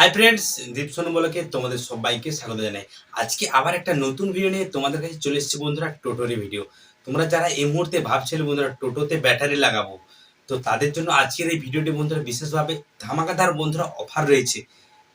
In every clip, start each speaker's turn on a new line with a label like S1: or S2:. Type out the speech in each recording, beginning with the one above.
S1: Hi friends দীপ সোনু বলকে তোমাদের সবাইকে স্বাগত জানাই। আজকে আবার একটা নতুন ভিডিও নিয়ে তোমাদের কাছে চলে এসেছি বন্ধুরা টোটোরই ভিডিও তোমরা যারা এই মুহূর্তে ভাবছিলে বন্ধুরা টোটোতে ব্যাটারি লাগাবো, তো তাদের জন্য আজকের এই ভিডিওটি বন্ধুরা বিশেষভাবে ধামাকাদার বন্ধুরা অফার রয়েছে।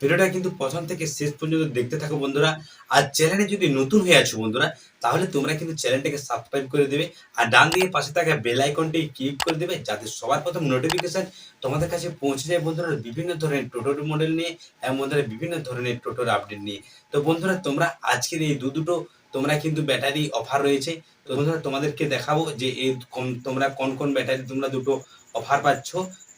S1: ভিডিওটা কিন্তু প্রথম থেকে শেষ পর্যন্ত দেখতে থাকো বন্ধুরা। আর চ্যানেলে যদি নতুন হয়ে আছো বন্ধুরা, তাহলে তোমরা কিন্তু চ্যানেলটাকে সাবস্ক্রাইব করে দেবে আর ডান দিকে পাশে থাকা বেল আইকনটি ক্লিক করে দেবে যাতে সবার প্রথম নোটিফিকেশন তোমাদের কাছে পৌঁছে যায় বন্ধুরা বিভিন্ন ধরনের টোটোর মডেল নিয়ে এবং বন্ধুরা বিভিন্ন ধরনের টোটোর আপডেট নিয়ে। তো বন্ধুরা, তোমরা আজকের এই দু দুটো, তোমরা কিন্তু ব্যাটারি অফার রয়েছে। তো বন্ধুরা, তোমাদেরকে দেখাবো যে এই তোমরা কোন কোন ব্যাটারি তোমরা দুটো অফার পাচ্ছ।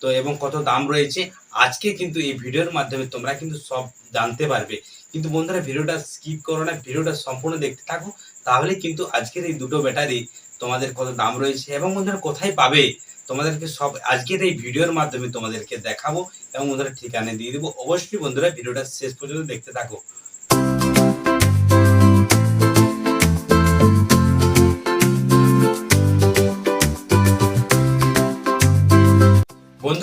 S1: তো এবং কত দাম রয়েছে, আজকে কিন্তু এই ভিডিওর মাধ্যমে তোমরা কিন্তু সব জানতে পারবে। কিন্তু বন্ধুরা, ভিডিওটা স্কিপ করো না, ভিডিওটা সম্পূর্ণ দেখতে থাকো, তাহলে কিন্তু আজকের এই দুটো ব্যাটারি তোমাদের কত দাম রয়েছে এবং বন্ধুরা কোথায় পাবে, তোমাদেরকে সব আজকের এই ভিডিওর মাধ্যমে তোমাদেরকে দেখাবো এবং বন্ধুরা ঠিকানা দিয়ে দেবো। অবশ্যই বন্ধুরা, ভিডিওটা শেষ পর্যন্ত দেখতে থাকো।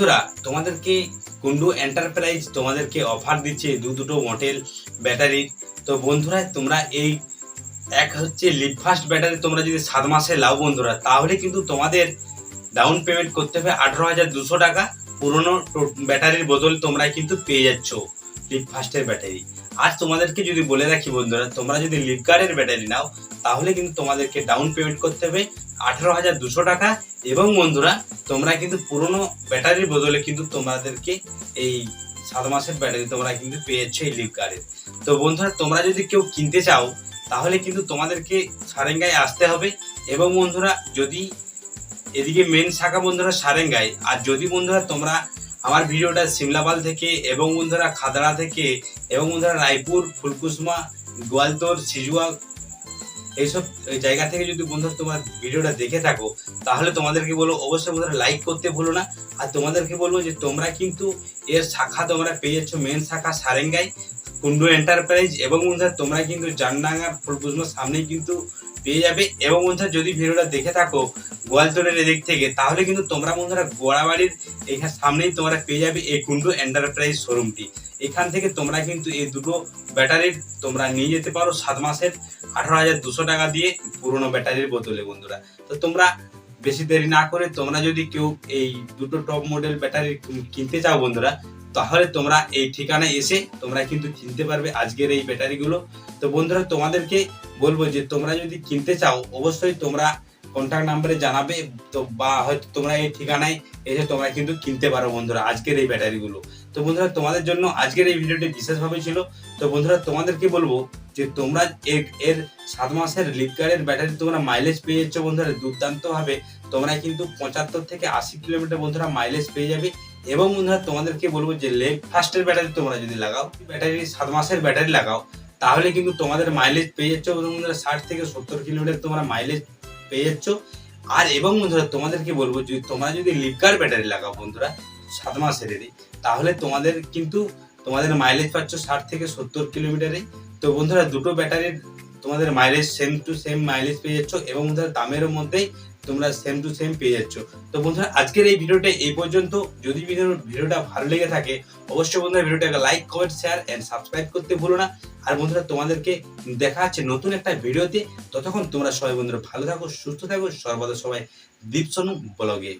S1: বন্ধুরা, তোমাদেরকে কুন্ডু এন্টারপ্রাইজ তোমাদেরকে অফার দিচ্ছে দু দুটো মডেল ব্যাটারির তো বন্ধুরা, তোমরা এই এক হচ্ছে লিড ফাস্ট ব্যাটারি তোমরা যদি সাত মাসে লাও বন্ধুরা, তাহলে কিন্তু তোমাদের ডাউন পেমেন্ট করতে হবে আঠারো হাজার দুশো টাকা। পুরোনো ব্যাটারির বদল তোমরা কিন্তু পেয়ে যাচ্ছ। ফাস্টের ব্যাটারি আর তোমাদেরকে যদি বলে রাখি বন্ধুরা, তোমরা যদি লিপকারের ব্যাটারি নাও, তাহলে কিন্তু তোমাদেরকে ডাউন পেমেন্ট করতে হবে আঠারো হাজার দুশো টাকা। এবং বন্ধুরা, তোমরা কিন্তু পুরোনো ব্যাটারির বদলে কিন্তু তোমাদেরকে এই সাত মাসের ব্যাটারি তোমরা কিন্তু পেয়েছ এই লিপকারের তো বন্ধুরা, তোমরা যদি কেউ কিনতে চাও, তাহলে কিন্তু তোমাদেরকে সারেঙ্গায় আসতে হবে। এবং বন্ধুরা, যদি এদিকে মেন শাখা বন্ধুরা সারেঙ্গায়, আর যদি বন্ধুরা তোমরা আমার ভিডিওটা সিমলাপাল থেকে এবং বন্ধুরা খাদড়া থেকে এবং বন্ধুরা রায়পুর, ফুলকুসমা, গোয়ালতোর, সিজুয়া, এইসব জায়গা থেকে যদি বন্ধুরা তোমার ভিডিওটা দেখে থাকো, তাহলে তোমাদেরকে বলব অবশ্যই বন্ধুরা লাইক করতে ভুলো না। আর তোমাদেরকে বলব যে তোমরা কিন্তু এর শাখা তোমরা পেয়ে যাচ্ছ মেন শাখা সারেঙ্গাই। কুন্ডু এন্টারপ্রাইজ এবং বন্ধুরা, তোমরা কিন্তু জানডাঙ্গা ফুলকুসমার সামনেই কিন্তু পেয়ে যাবে। এবং বন্ধুরা, যদি ভিডিওটা দেখে থাকো গোয়ালতোড়ের এদিক থেকে, তাহলে কিন্তু তোমরা বন্ধুরা গোড়াবাড়ির এখানে সামনেই তোমরা পেয়ে যাবে এই কুন্ডু এন্টারপ্রাইজ শোরুমটি এখান থেকে তোমরা কিন্তু এই দুটো ব্যাটারির তোমরা নিয়ে যেতে পারো সাত মাসের আঠারো হাজার দুশো টাকা দিয়ে পুরোনো ব্যাটারির বোতলে বন্ধুরা। তো তোমরা বেশি দেরি না করে তোমরা যদি কেউ এই দুটো টপ মডেল ব্যাটারি কিনতে চাও বন্ধুরা তাহলে তোমরা এই ঠিকানায় এসে তোমরা কিন্তু কিনতে পারবে আজকের এই ব্যাটারিগুলো। তো বন্ধুরা, তোমাদেরকে বলব যে তোমরা যদি কিনতে চাও, অবশ্যই তোমরা কন্ট্যাক্ট নাম্বারে জানাবে, তো বা হয়তো তোমরা এই ঠিকানায় এসে তোমরা কিন্তু কিনতে পারো বন্ধুরা আজকের এই ব্যাটারিগুলো। তো বন্ধুরা, তোমাদের জন্য আজকের এই ভিডিওটি বিশেষভাবে ছিল। তো বন্ধুরা, তোমাদেরকে বলব যে তোমরা এর এর সাত মাসের লিপকারের ব্যাটারি তোমরা মাইলেজ পেয়ে যাচ্ছ বন্ধুরা, দুর্দান্তভাবে। তোমরা কিন্তু পঁচাত্তর থেকে আশি কিলোমিটার বন্ধুরা মাইলেজ পেয়ে যাবে। এবং বন্ধুরা, তোমাদেরকে বলব যে লেগ ফাস্টের ব্যাটারি তোমরা যদি লাগাও ব্যাটারি সাত মাসের ব্যাটারি লাগাও, তাহলে কিন্তু তোমাদের মাইলেজ পেয়ে যাচ্ছ বন্ধুরা, ষাট থেকে সত্তর কিলোমিটার তোমরা মাইলেজ পেয়ে যাচ্ছ। আর এবং বন্ধুরা, তোমাদেরকে বলব যদি তোমরা যদি লিপকার ব্যাটারি লাগাও বন্ধুরা, সাত মাসের তাহলে তোমাদের কিন্তু তোমাদের মাইলেজ পাচ্ছ ষাট থেকে সত্তর কিলোমিটারে। তো বন্ধুরা, দুটো ব্যাটারির তোমাদের mileage same to same mileage পেয়ে যাচ্ছ এবং বন্ধুরা, দামের মধ্যেই তোমরা সেম টু সেম পেয়ে যাচ্ছ। তো বন্ধুরা, আজকের এই ভিডিওটা এই পর্যন্ত। যদি ভিডিও ভিডিওটা ভালো লেগে থাকে, অবশ্যই বন্ধুরা ভিডিওটাকে like comment share and subscribe করতে ভুলো না। আর বন্ধুরা, তোমাদেরকে দেখা যাচ্ছে নতুন একটা ভিডিওতে। ততক্ষণ তোমরা সবাই বন্ধুরা ভালো থাকো, সুস্থ থাকো। সর্বদা সবাই দীপসনু ব্লগে।